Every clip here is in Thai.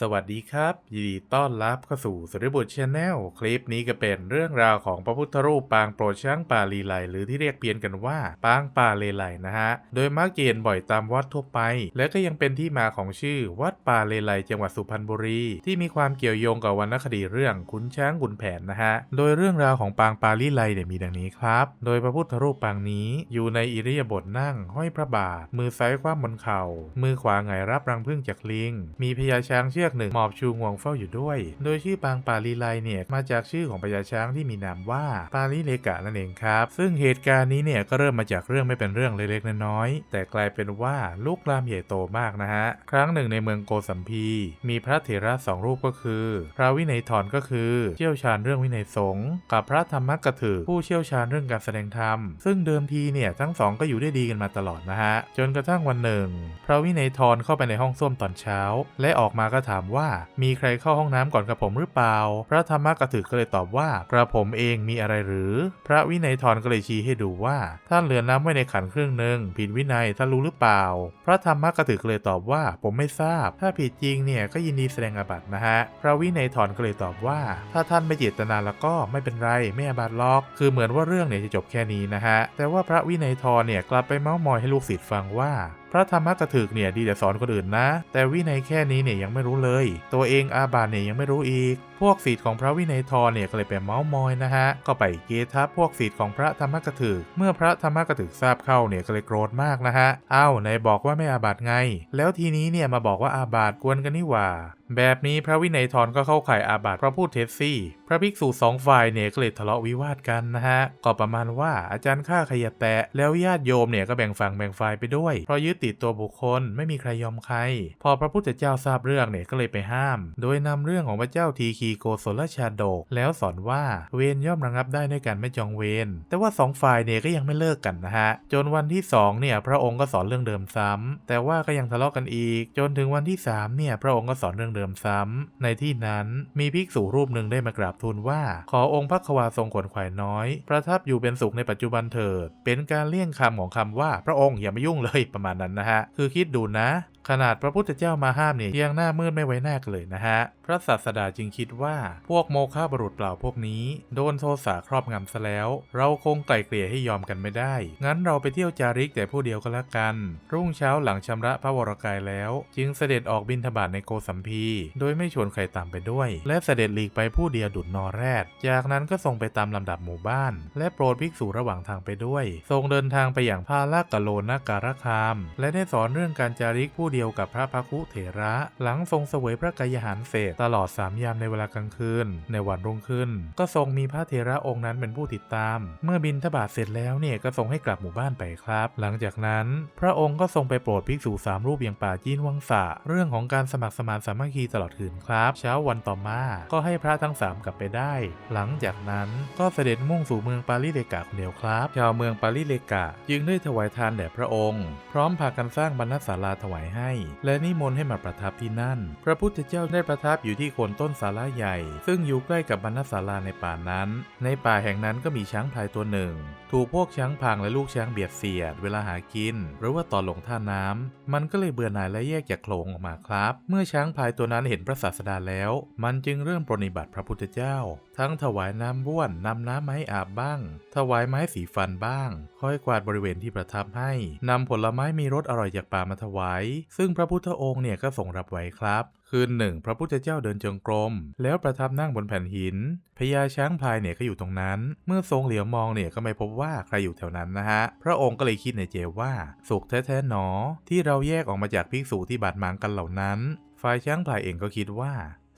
สวัสดีครับ ยินดีต้อนรับเข้าสู่สุริบุตรชาแนลคลิปนี้ก็เป็นเรื่องราวของพระพุทธรูปปางโปรดช้างป่าลีไลหรือที่เรียกเพี้ยนกันว่าปางป่าเลไลนะฮะ โดยมักจะเห็นบ่อยตามวัดทั่วไป และก็ยังเป็นที่มาของชื่อวัดป่าเลไลจังหวัดสุพรรณบุรี ที่มีความเกี่ยวโยงกับวรรณคดีเรื่องขุนช้างขุนแผนนะฮะ โดยเรื่องราวของปางป่าลีไลเนี่ยมีดังนี้ครับ โดยพระพุทธรูปปางนี้อยู่ในอิริยาบถนั่ง ห้อยพระบาท มือซ้ายคว้าบนเข่า มือขวาไงายรับรังพึ่งจากลิง มีพญาช้างเชือกหนึ่งหมอบชูงวงเฝ้าอยู่ด้วย โดยชื่อปางปาลีไลเนี่ยมาจากชื่อของพญาช้างที่มีนามว่าปาลิเลกะนั่นเองครับ ซึ่งเหตุการณ์นี้เนี่ยก็เริ่มมาจากเรื่องไม่เป็นเรื่องเล็กๆน้อยๆแต่กลายเป็นว่าลุกลามใหญ่โตมากนะฮะ ครั้งหนึ่งในเมืองโกสัมพีมีพระเถระสองรูปก็คือ พระวินัยทรก็คือเชี่ยวชาญเรื่องวินัยสงฆ์กับพระธรรมกถึกผู้เชี่ยวชาญเรื่องการแสดงธรรม ซึ่งเดิมทีเนี่ยทั้งสองก็อยู่ได้ดีกันมาตลอดนะฮะ จนกระทั่งวันหนึ่ง พระวินัยทรเข้าไปในห้องส้วมตอนเช้า และออกมาก็ถามว่ามีใครเข้าห้องน้ำก่อนกระผมหรือเปล่า พระธรรมกถึกก็เลยตอบว่ากระผมเองมีอะไรหรือ พระวินัยทรก็เลยชี้ให้ดูว่าท่านเหลือน้ำไว้ในขันครึ่งหนึ่งผิดวินัยท่านรู้หรือเปล่า พระธรรมกถึกก็เลยตอบว่าผมไม่ทราบ ถ้าผิดจริงเนี่ยก็ยินดีแสดงอาบัตินะฮะ พระวินัยทรก็เลยตอบว่า ถ้าท่านไม่เจตนาแล้วก็ไม่เป็นไรไม่อาบัติหรอก คือเหมือนว่าเรื่องเนี่ยจะจบแค่นี้นะฮะ แต่ว่าพระวินัยทรเนี่ยกลับไปเม้ามอยให้ลูกศิษย์ฟังว่าพระธรรมกถึกเนี่ยดีแต่สอนคนอื่นนะ แต่วินัยแค่นี้เนี่ยยังไม่รู้เลย ตัวเองอาบาตเนี่ยยังไม่รู้อีกพวกศิษย์ของพระวินัยทรเนี่ยก็เลยไปเมาส์มอยนะฮะ ก็ไปเกทับพวกศิษย์ของพระธรรมกถึก เมื่อพระธรรมกถึกทราบเข้าเนี่ยก็เลยโกรธมากนะฮะ อ้าวไหนบอกว่าไม่อาบัตไง แล้วทีนี้เนี่ยมาบอกว่าอาบัตกวนกันนี่หว่า แบบนี้พระวินัยทรก็เข้าข่ายอาบัติเพราะพูดเท็จซี่ พระภิกษุสองฝ่ายเนี่ยก็เลยทะเลาะวิวาทกันนะฮะ ก็ประมาณว่าอาจารย์ฆ่าขยะแตะ แล้วญาติโยมเนี่ยก็แบ่งฝั่งแบ่งฝ่ายไปด้วย เพราะยึดติดตัวบุคคลไม่มีใครยอมใคร พอพระพุทธเจ้าทราบเรื่องเนี่ยก็เลยไปห้าม โดยนำเรื่องของพระเจ้าทีคีีโกศลชาดก แล้วสอนว่าเวรย่อมระงับได้ด้วยการไม่จองเวรแต่ว่าสองฝ่ายเนี่ยก็ยังไม่เลิกกันนะฮะ จนวันที่สองเนี่ย พระองค์ก็สอนเรื่องเดิมซ้ำแต่ว่าก็ยังทะเลาะกันอีก จนถึงวันที่สามเนี่ย พระองค์ก็สอนเรื่องเดิมซ้ำในที่นั้นมีภิกษุรูปหนึ่งได้มากราบทูลว่า ขอองค์พระควาทรงขวนขวายน้อย ประทับอยู่เป็นสุขในปัจจุบันเถิด เป็นการเลี่ยงคำของคำว่าพระองค์อย่ามายุ่งเลยประมาณนั้นนะฮะ คือคิดดูนะ ขนาดพระพุทธเจ้ามาห้ามเนี่ยยังหน้ามืดไม่ไว้หน้ากันเลยนะฮะ พระศาสดาจึงคิดว่าพวกโมฆะบุรุษเปล่าพวกนี้ โดนโทสะครอบงำซะแล้ว เราคงไกล่เกลี่ยให้ยอมกันไม่ได้ งั้นเราไปเที่ยวจาริกแต่ผู้เดียวก็แล้วกัน รุ่งเช้าหลังชำระพระวรกายแล้ว จึงเสด็จออกบินทบาทในโกสัมพีโดยไม่ชวนใครตามไปด้วย และเสด็จหลีกไปผู้เดียวดุดนอแรด จากนั้นก็ทรงไปตามลำดับหมู่บ้าน และโปรดภิกษุระหว่างทางไปด้วย ทรงเดินทางไปอย่างพาลากะโลนาการคาม และได้สอนเรื่องการจาริกผู้เดียวกับพระพักุเถระ หลังทรงเสวยพระกายหารเสร็จตลอดสามยามในเวลากลางคืน ในวันรุ่งขึ้น ก็ทรงมีพระเถระองค์นั้นเป็นผู้ติดตาม เมื่อบินทบาทเสร็จแล้วเนี่ยก็ทรงให้กลับหมู่บ้านไปครับ หลังจากนั้น พระองค์ก็ทรงไปโปรดภิกษุสามรูปอย่างป่าจีนวังสะเรื่องของการสมัครสมานสามัคคีตลอดคืนครับ เช้าวันต่อมา ก็ให้พระทั้งสามกลับไปได้ หลังจากนั้นก็เสด็จมุ่งสู่เมืองปาลิเลกะคนเดียวครับชาวเมืองปาลิเลกะจึงได้ถวายทานแด่พระองค์ พร้อมพากันสร้างบรรณศาลาถวายให้และนิมนต์ให้มาประทับที่นั่น พระพุทธเจ้าได้ประทับอยู่ที่โคนต้นศาลาใหญ่ ซึ่งอยู่ใกล้กับบรรณศาลาในป่านั้น ในป่าแห่งนั้นก็มีช้างพลายตัวหนึ่ง ถูกพวกช้างพังและลูกช้างเบียดเสียด เวลาหากิน หรือว่าต่อลงท่าน้ำมันก็เลยเบื่อหน่ายและแยกจากโขลงออกมาครับ เมื่อช้างพลายตัวนั้นเห็นพระศาสดาแล้ว มันจึงเริ่มปรนนิบัติพระพุทธเจ้า ทั้งถวายน้ำบ้วนนำน้ำไม้อาบบ้าง ถวายไม้สีฟันบ้าง คอยกวาดบริเวณที่ประทับให้นำผลไม้มีรสอร่อยจากป่ามาถวายซึ่งพระพุทธองค์เนี่ยก็ทรงรับไว้ครับ คืนหนึ่งพระพุทธเจ้าเดินจงกรม แล้วประทับนั่งบนแผ่นหินพญาช้างพลายเนี่ยก็อยู่ตรงนั้น เมื่อทรงเหลียวมองเนี่ยก็ไม่พบว่าใครอยู่แถวนั้นนะฮะ พระองค์ก็เลยคิดในใจว่า สุขแท้ๆหนอ ที่เราแยกออกมาจากภิกษุที่บาดหมางกันเหล่านั้น ฝ่ายช้างพลายเองก็คิดว่า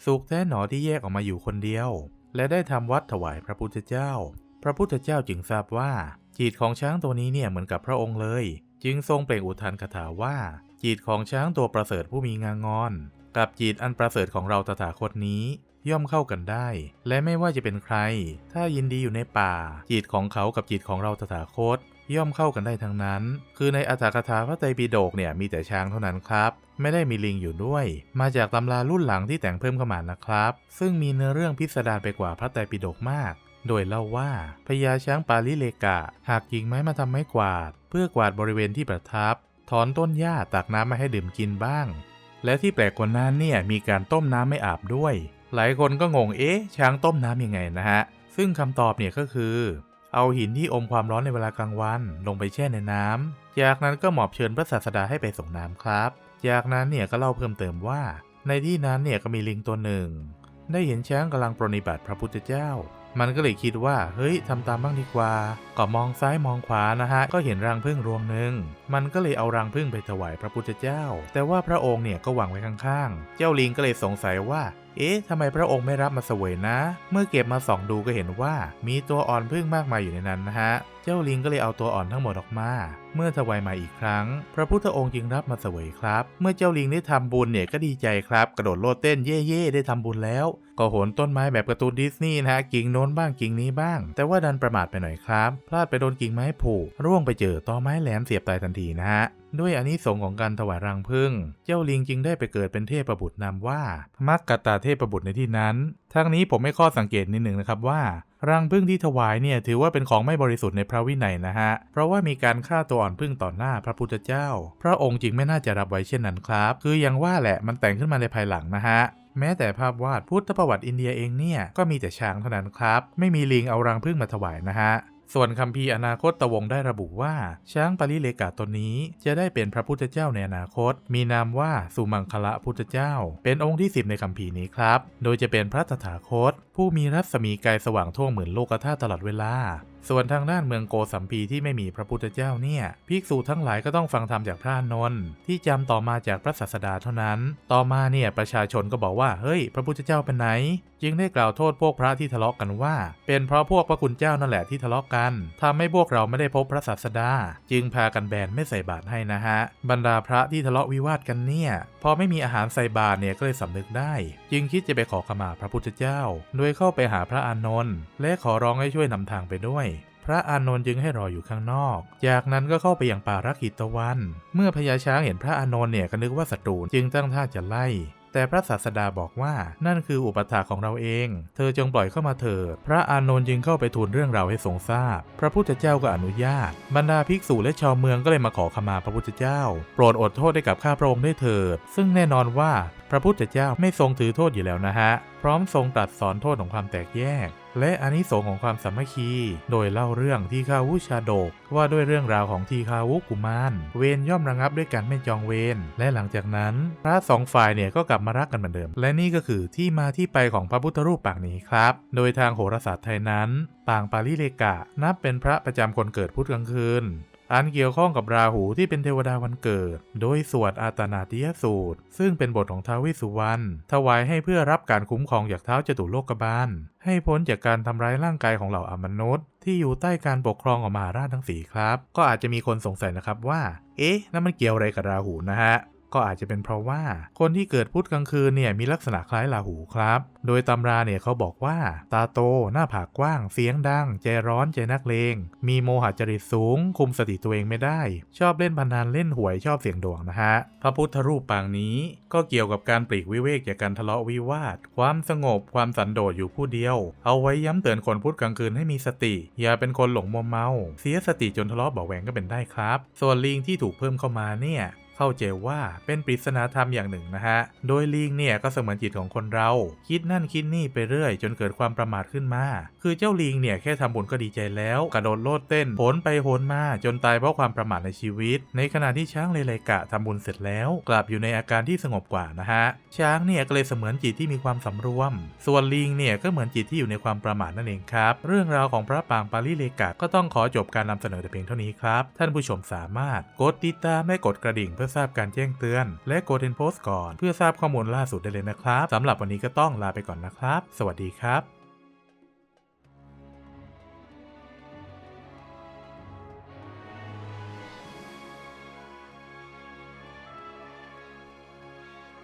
สุขแท้หนอที่แยกออกมาอยู่คนเดียว และได้ทำวัดถวายพระพุทธเจ้า พระพุทธเจ้าจึงทราบว่าจิตของช้างตัวนี้เนี่ยเหมือนกับพระองค์เลย จึงทรงเปล่งอุทานคาถาว่า จิตของช้างตัวประเสริฐผู้มีงางอน กับจิตอันประเสริฐของเราตถาคตนี้ย่อมเข้ากันได้ และไม่ว่าจะเป็นใคร ถ้ายินดีอยู่ในป่า จิตของเขากับจิตของเราตถาคต ย่อมเข้ากันได้ทั้งนั้น คือในอัตถกถาพระไตรปิฎกเนี่ยมีแต่ช้างเท่านั้นครับ ไม่ได้มีลิงอยู่ด้วย มาจากตำรารุ่นหลังที่แต่งเพิ่มเข้ามานะครับ ซึ่งมีเนื้อเรื่องพิสดารไปกว่าพระไตรปิฎกมาก โดยเล่าว่าพญาช้างปาลิเลกะหากกิ่งไม้มาทำไม้กวาด เพื่อกวาดบริเวณที่ประทับ ถอนต้นหญ้าตักน้ำมาให้ดื่มกินบ้าง และที่แปลกกว่านั้นเนี่ยมีการต้มน้ำไม่อาบด้วย หลายคนก็งงเอ๊ะ ช้างต้มน้ำยังไงนะฮะ ซึ่งคำตอบเนี่ยก็คือ เอาหินที่อมความร้อนในเวลากลางวัน ลงไปแช่ในน้ำจากนั้นก็หมอบเชิญพระศาสดาให้ไปส่งน้ำครับ จากนั้นเนี่ยก็เล่าเพิ่มเติมว่า ในที่นั้นเนี่ยก็มีลิงตัวหนึ่ง ได้เห็นช้างกำลังปรนิบัติพระพุทธเจ้า มันก็เลยคิดว่า เฮ้ยทำตามบ้างดีกว่า ก็มองซ้ายมองขวานะฮะ ก็เห็นรังผึ้งรวงหนึ่ง มันก็เลยเอารังผึ้งไปถวายพระพุทธเจ้า แต่ว่าพระองค์เนี่ยก็วางไว้ข้างๆ เจ้าลิงก็เลยสงสัยว่า เอ๊ะทำไมพระองค์ไม่รับมาเสวยนะ เมื่อเก็บมาส่องดูก็เห็นว่า มีตัวอ่อนผึ้งมากมายอยู่ในนั้นนะฮะ เจ้าลิงก็เลยเอาตัวอ่อนทั้งหมดออกมา เมื่อถวายมาอีกครั้ง พระพุทธองค์จึงรับมาเสวยครับ เมื่อเจ้าลิงได้ทำบุญเนี่ยก็ดีใจครับ กระโดดโลดเต้นเย่ๆได้ทำบุญแล้ว ก็โหนต้นไม้แบบการ์ตูนดิสนีย์นะฮะกิ่งโน้นบ้างกิ่งนี้บ้าง แต่ว่าดันประมาทไปหน่อยครับพลาดไปโดนกิ่งไม้ผูก ร่วงไปเจอตอไม้แหลมเสียบตายทันทีนะฮะ ด้วยอานิสงส์ของการถวายรังผึ้งเจ้าลิงจึงได้ไปเกิดเป็นเทพบุตรนามว่ามักกะตาเทพบุตรในที่นั้น ทั้งนี้ผมไม่ข้อสังเกตนิดหนึ่งนะครับว่ารังผึ้งที่ถวายเนี่ยถือว่าเป็นของไม่บริสุทธิ์ในพระวินัยนะฮะ เพราะว่ามีการฆ่าตัวอ่อนผึ้งต่อหน้าพระพุทธเจ้า พระองค์จึงไม่น่าจะรับไว้เช่นนั้นครับ คือยังว่าแหละมันแต่งขึ้นมาในภายหลังนะฮะแม้แต่ภาพวาดพุทธประวัติอินเดียเองเนี่ยก็มีแต่ช้างเท่านั้นครับ ไม่มีลิงเอารังผึ้งมาถวายนะฮะ ส่วนคัมภีร์อนาคตตะวงได้ระบุว่า ช้างปริเลกาตนนี้จะได้เป็นพระพุทธเจ้าในอนาคต มีนามว่าสุมังคละพุทธเจ้า เป็นองค์ที่ 10 ในคัมภีร์นี้ครับ โดยจะเป็นพระตถาคต ผู้มีรัศมีกายสว่างทั่วเหมือนโลกธาตุตลอดเวลาส่วนทางด้านเมืองโกสัมพีที่ไม่มีพระพุทธเจ้าเนี่ยภิกษุทั้งหลายก็ต้องฟังธรรมจากพระนนท์ที่จำต่อมาจากพระศาสดาเท่านั้น ต่อมาเนี่ยประชาชนก็บอกว่าเฮ้ย พระพุทธเจ้าเป็นไหนจึงได้กล่าวโทษพวกพระที่ทะเลาะกันว่า เป็นเพราะพวกพระคุณเจ้านั่นแหละที่ทะเลาะกันทำให้พวกเราไม่ได้พบพระศาสดา จึงพากันแบนไม่ใส่บาตรให้นะฮะ บรรดาพระที่ทะเลาะวิวาทกันเนี่ย พอไม่มีอาหารใส่บาตรเนี่ยก็เลยสำนึกได้ จึงคิดจะไปขอขมาพระพุทธเจ้า โดยเข้าไปหาพระอานนท์และขอร้องให้ช่วยนำทางไปด้วยพระอานนท์จึงให้รออยู่ข้างนอก จากนั้นก็เข้าไปยังป่ารักขิตวัน เมื่อพญาช้างเห็นพระอานนท์เนี่ยก็นึกว่าศัตรูจึงตั้งท่าจะไล่ แต่พระศาสดาบอกว่านั่นคืออุปถาของเราเอง เธอจงปล่อยเข้ามาเถิด พระอานนท์จึงเข้าไปทูลเรื่องราวให้ทรงทราบ พระพุทธเจ้าก็อนุญาต บรรดาภิกษุและชาวเมืองก็เลยมาขอขมาพระพุทธเจ้า โปรดอดโทษได้กับข้าพระองค์ด้วยเถิด ซึ่งแน่นอนว่าพระพุทธเจ้าไม่ทรงถือโทษอยู่แล้วนะฮะพร้อมทรงตรัสสอนโทษของความแตกแยก และอนิสงส์ของความสามัคคี โดยเล่าเรื่องทีคาวุชาดก ว่าด้วยเรื่องราวของทีคาวุกุมารเวรย่อมระงับด้วยการไม่จองเวรและหลังจากนั้น พระสองฝ่ายเนี่ยก็กลับมารักกันเหมือนเดิม และนี่ก็คือที่มาที่ไปของพระพุทธรูปปางนี้ครับ โดยทางโหราศาสตร์ไทยนั้น ปางปาลิเลกะ นับเป็นพระประจำคนเกิดพุธกลางคืน อันเกี่ยวข้องกับราหูที่เป็นเทวดาวันเกิด โดยสวดอาตนาติยสูตร ซึ่งเป็นบทของท้าวเวสสุวรรณถวายให้เพื่อรับการคุ้มครองจากเท้าวจตุโลกบาล ให้พ้นจากการทำร้ายร่างกายของเหล่าอมนุษย์ ที่อยู่ใต้การปกครองของมหาราชทั้งสี่ครับ ก็อาจจะมีคนสงสัยนะครับว่า เอ๊ะนั่นมันเกี่ยวอะไรกับราหูนะฮะ ก็อาจจะเป็นเพราะว่าคนที่เกิดพุธกลางคืนเนี่ยมีลักษณะคล้ายราหูครับ โดยตำราเนี่ยเขาบอกว่า ตาโต หน้าผากกว้าง เสียงดัง ใจร้อนใจนักเลง มีโมหะจริตสูง คุมสติตัวเองไม่ได้ ชอบเล่นพนันเล่นหวยชอบเสี่ยงดวงนะฮะ พระพุทธรูปปางนี้ก็เกี่ยวกับการปลีกวิเวกจากการทะเลาะวิวาท ความสงบความสันโดษอยู่ผู้เดียว เอาไว้ย้ำเตือนคนพุธกลางคืนให้มีสติ อย่าเป็นคนหลงมัวเมา เสียสติจนทะเลาะเบาแหวงก็เป็นได้ครับ ส่วนลิงที่ถูกเพิ่มเข้ามาเนี่ย เข้าใจว่าเป็นปริศนาธรรมอย่างหนึ่งนะฮะ โดยลิงเนี่ยก็เสมือนจิตของคนเรา คิดนั่นคิดนี่ไปเรื่อย จนเกิดความประมาทขึ้นมา คือเจ้าลิงเนี่ยแค่ทำบุญก็ดีใจแล้ว กระโดดโลดเต้นโผนไปโหนมาจนตายเพราะความประมาทในชีวิต ในขณะที่ช้างเลไลกะทำบุญเสร็จแล้ว กลับอยู่ในอาการที่สงบกว่านะฮะ ช้างเนี่ยก็เลยเสมือนจิตที่มีความสำรวม ส่วนลิงเนี่ยก็เหมือนจิตที่อยู่ในความประมาทนั่นเองครับ เรื่องราวของพระปางปาลิเลกะก็ต้องขอจบการนำเสนอแต่เพียงเท่านี้ครับ ท่านผู้ชมสามารถกดติดตามและกดกระดิ่งเพื่อทราบการแจ้งเตือน และกดเทนโพสก่อน เพื่อทราบข้อมูลล่าสุดได้เลยนะครับสำหรับวันนี้ก็ต้องลาไปก่อนนะครับ สวัสดีครับ